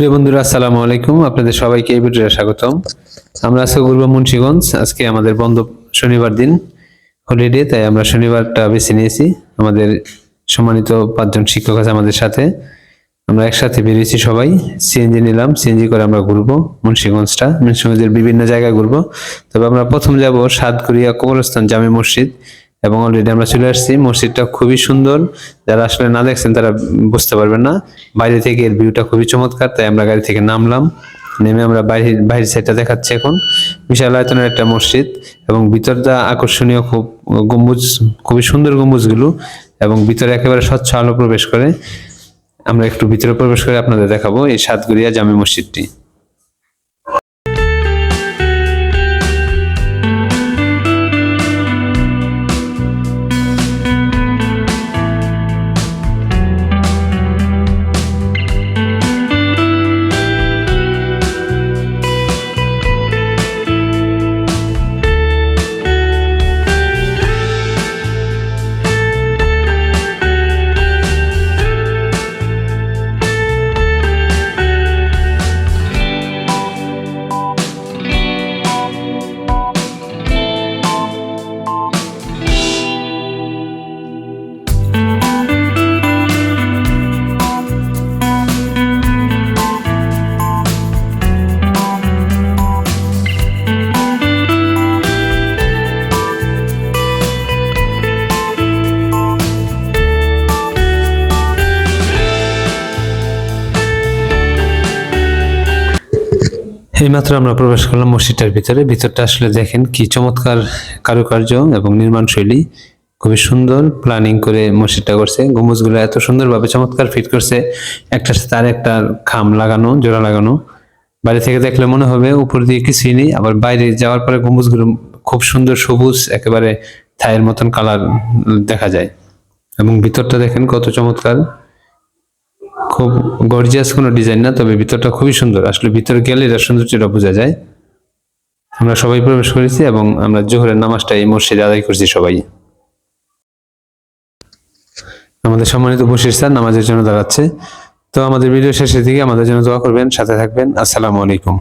প্রিয় বন্ধুরা, আসসালামু আলাইকুম। আপনাদের সবাইকে এই ভিডিওতে স্বাগতম। আমরা আজকে ঘুরবো মুন্সিগঞ্জ। আজকে আমাদের বন্ধ শনিবার দিন হলিডে তাই আমরা শনিবারটা বেছে নিয়েছি। আমাদের সম্মানিত পাঁচজন শিক্ষক আছে আমাদের সাথে। আমরা একসাথে বেরিয়েছি সবাই। সিএনজি নিলাম, সিএনজি করে আমরা ঘুরবো মুন্সিগঞ্জটা। মুন্সিগঞ্জের বিভিন্ন জায়গায় ঘুরবো। তবে আমরা প্রথম যাব সাতগড়িয়া কবরস্থান জামে মসজিদ। এবং অলরেডি আমরা চলে আসছি। মসজিদটা খুবই সুন্দর। যারা আসলে না দেখছেন, তারা বুঝতে পারবেন না। বাইরে থেকে এর ভিউটা খুবই চমৎকার, তাই আমরা গাড়ি থেকে নামলাম। নেমে আমরা বাইরে বাইরের সাইডটা দেখাচ্ছি এখন। বিশাল আয়তনের একটা মসজিদ এবং ভিতরটা আকর্ষণীয় খুব, গম্বুজ, খুবই সুন্দর গম্বুজগুলো এবং ভিতরে একেবারে স্বচ্ছ আলো প্রবেশ করে। আমরা একটু ভিতরে প্রবেশ করে আপনাদের দেখাবো এই সাতগুড়িয়া জামে মসজিদটি। এইমাত্র আমরা প্রবেশ করলাম মসজিদটার ভিতরে। ভিতরটা আসলে দেখেন কি চমৎকার কারুকার্য এবং নির্মাণ শৈলী। খুবই সুন্দর প্ল্যানিং করে মসজিদটা করছে। গম্বুজগুলো এত সুন্দরভাবে চমৎকার ফিট করছে। একটার সাথে আর একটা খাম লাগানো, জোড়া লাগানো। বাইরে থেকে দেখলে মনে হবে উপর দিয়ে কিছুই নেই। আবার বাইরে যাওয়ার পরে গম্বুজগুলো খুব সুন্দর সবুজ, একেবারে থায়ের মতন কালার দেখা যায়। এবং ভিতরটা দেখেন কত চমৎকার। খুব গর্জিয়াস কোনো ডিজাইন না, তবে ভিতরটা খুবই সুন্দর। আসলে ভিতরে গেলে এটা সৌন্দর্যটা বোঝা যায়। আমরা সবাই প্রবেশ করেছি এবং আমরা জোহরের নামাজটা এই মসজিদে আদায় করছি সবাই। আমাদের সম্মানিত বশির স্যার নামাজের জন্য দাঁড়াচ্ছে। তো আমাদের ভিডিও শেষের দিকে আমাদের জন্য দোয়া করবেন, সাথে থাকবেন। আসসালামু আলাইকুম।